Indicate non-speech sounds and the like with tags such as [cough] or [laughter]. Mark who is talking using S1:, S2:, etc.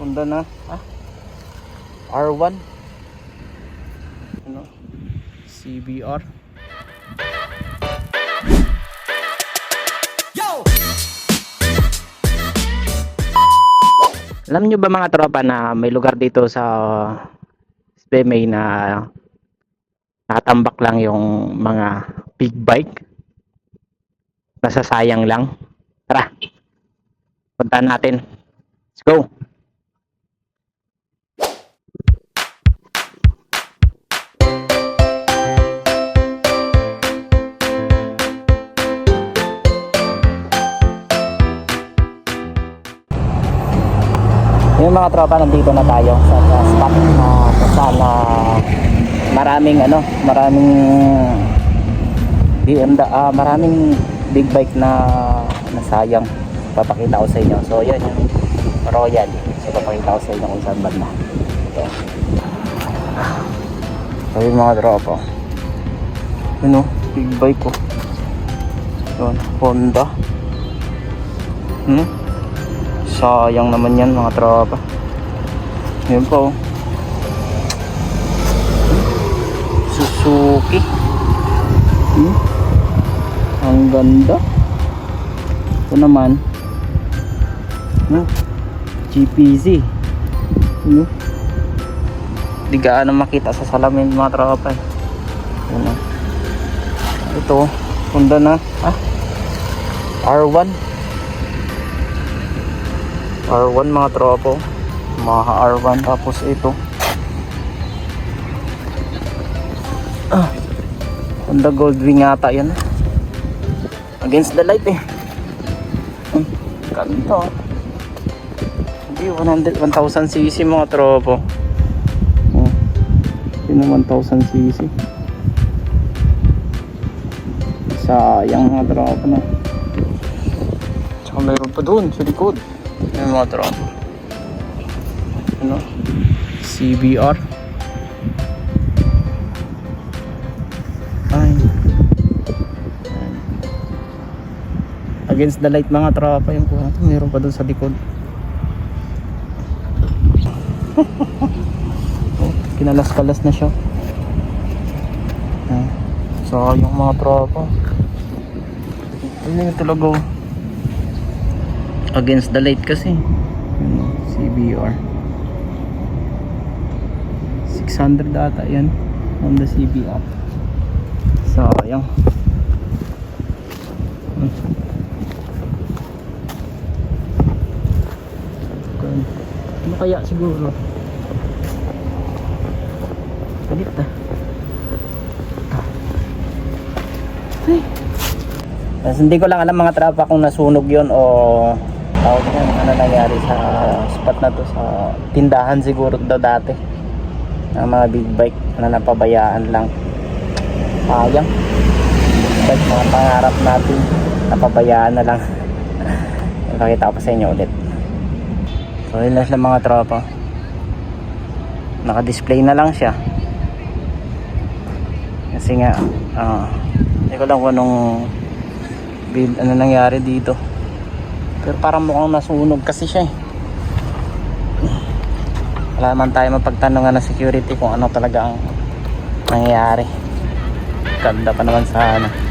S1: Honda na. Ah? R1. Ano? CBR. Alam nyo ba mga tropa na may lugar dito sa Spemay na nakatambak lang yung mga big bike? Nasasayang lang. Tara. Punta natin. Let's go. Yung mga tropa nandito na tayo sa, sa spot na kung saan na maraming ano, maraming BMW, ah, maraming big bike na nasayang. Papakita ko sa inyo. So yan yung Royal. So papakita ko sa inyo kung saan banda. Ito. So yung mga tropa. Yun o, big bike ko. Yun, Honda. Hmm? Sayang naman yan mga tropa. Yun po. Suzuki. Hmm? Ang ganda. Ito naman. Hmm? GPZ. Hmm? Di gaano makita sa salamin mga tropa. eh. Yun o. Ito. Honda na. Ah? R1. R1 mga tropo mga R1 tapos ito. Ah, Honda Goldwing yata yan. Against the light eh. Hmm, ganda hindi 100 1000cc mga tropo oh, yun ang 1000cc sayang mga tropo na tsaka mayroon pa doon sa likod yung mga tropa. Ano? CBR. Ay. Against the light mga tropa yung kuha. Meron pa doon sa likod. oh, [laughs] kinalas-kalas na siya. Ah. So, yung mga tropa. Ano yung talaga oh against the light kasi. CBR 600 data yan on the CBR so Hmm. ano kaya siguro? Galit ah. Ay. Tapos hindi ko lang alam mga trapa kung nasunog yon o tawag yan, ano nangyari sa spot na to sa tindahan siguro daw dati. Ng mga big bike na napabayaan lang. Sayang. Bike mga pangarap natin napabayaan na lang. [laughs] Pakita ko pa sa inyo ulit. So yun lang sila mga tropa. Naka display na lang siya. Kasi nga ah, hindi ko lang kung anong ano nangyari dito pero parang mukhang nasunog kasi siya eh. Wala man tayo mapagtanungan ng security kung ano talaga ang nangyayari. Ganda pa naman sana